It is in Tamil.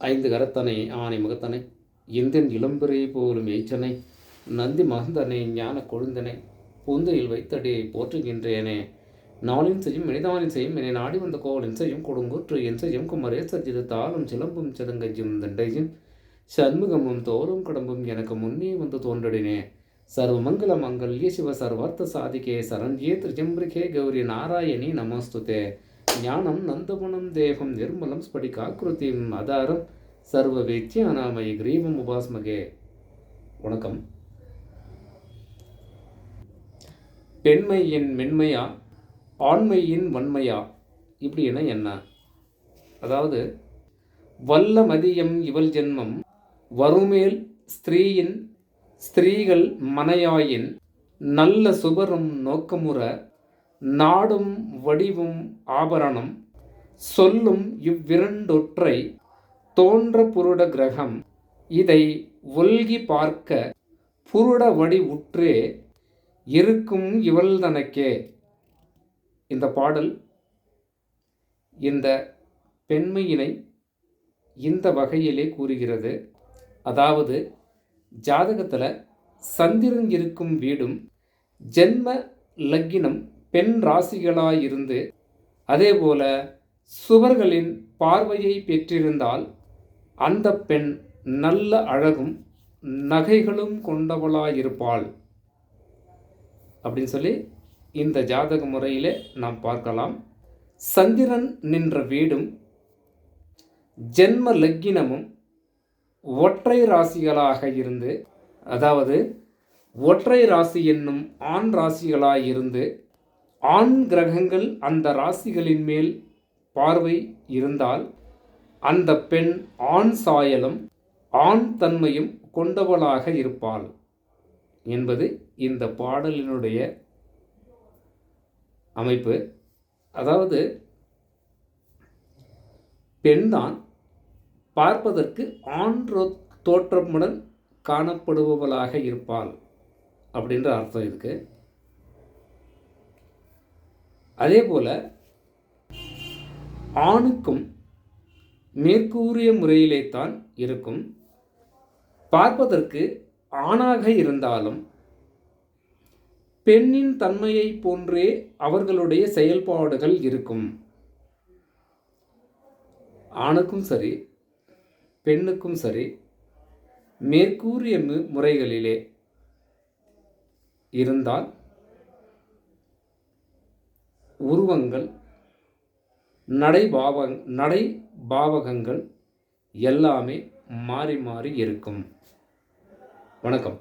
ஐந்து கரத்தனை ஆனை முகத்தனை இந்தியன் இளம்பிறை போலும் ஏச்சனை நந்தி மகந்தனை ஞான கொழுந்தனை பூந்தையில் வைத்தடி போற்றுகின்றேனே. நாளின் செய்யும் மனிதானின் செய்யும் என்னை நாடி வந்த கோவலின் செய்யும் கொடுங்கூற்று என் செய்யும் குமரேசர் இது தாளும் சிலம்பும் சிலங்கஜும் தண்டையும் சண்முகமும் தோறும் கடம்பும் எனக்கு முன்னே வந்து தோன்றடினே. சர்வமங்கல மங்கல்ய சிவ சர்வார்த்த சாதிகே சரண்யே திரிஜம்பிரிகே கௌரி நாராயணி நமஸ்துதே. ஞானம் நந்தவனம் தேகம் நிர்மலம் ஸ்படிகாக்கிருத்திம் ஆதாரம் சர்வ வித்யானாமய கிரீவம் உபாஸ்மகே. வணக்கம். பெண்மையின் மென்மையா ஆண்மையின் வன்மையா இப்படின்னா என்ன? அதாவது வல்ல மதியம் இவள் ஜென்மம் வருமேல் ஸ்திரீயின் ஸ்திரீகள் மனையாயின் நல்ல சுபரும் நோக்கமுற நாடும் வடிவும் ஆபரணம். சொல்லும் இவ்விரண்டொற்றை தோன்ற புருட கிரகம். இதை ஒல்கி பார்க்க புருட வடி உற்றே இருக்கும் இவள் தனக்கே இந்த பாடல் இந்த பெண்மையினை இந்த வகையிலே கூறுகிறது. அதாவது ஜாதகத்தில் சந்திரன் இருக்கும் வீடும் ஜென்ம லக்கினம் பெண் ராசிகளாயிருந்து அதே போல சுவர்களின் பார்வையை பெற்றிருந்தால் அந்த பெண் நல்ல அழகும் நகைகளும் கொண்டவளாயிருப்பாள். அப்படின்னு சொல்லி இந்த ஜாதக முறையிலே நாம் பார்க்கலாம். சந்திரன் நின்ற வீடும் ஜென்ம லக்கினமும் ஒற்றை ராசிகளாக இருந்து அதாவது ஒற்றை ராசி என்னும் ஆண் ராசிகளாக இருந்து ஆண் கிரகங்கள் அந்த ராசிகளின் மேல் பார்வை இருந்தால் அந்த பெண் ஆண் சாயலும் ஆண் தன்மையும் கொண்டவளாக இருப்பாள் என்பது இந்த பாடலினுடைய அமைப்பு. அதாவது பெண்தான் பார்ப்பதற்கு ஆண் ரோ- தோற்றமுடன் காணப்படுபவளாக இருப்பாள் அப்படின்ற அர்த்தம் இருக்குது அதே போல் ஆணுக்கும் மேற்கூறிய முறையிலே தான் இருக்கும். பார்ப்பதற்கு ஆணாக இருந்தாலும் பெண்ணின் தன்மையை போன்றே அவர்களுடைய செயல்பாடுகள் இருக்கும். ஆணுக்கும் சரி பெண்ணுக்கும் சரி மேற்கூறிய மு- முறைகளிலே இருந்தால் உருவங்கள் நடைபாவ நடைபாவகங்கள் எல்லாமே மாறி மாறி இருக்கும். வணக்கம்.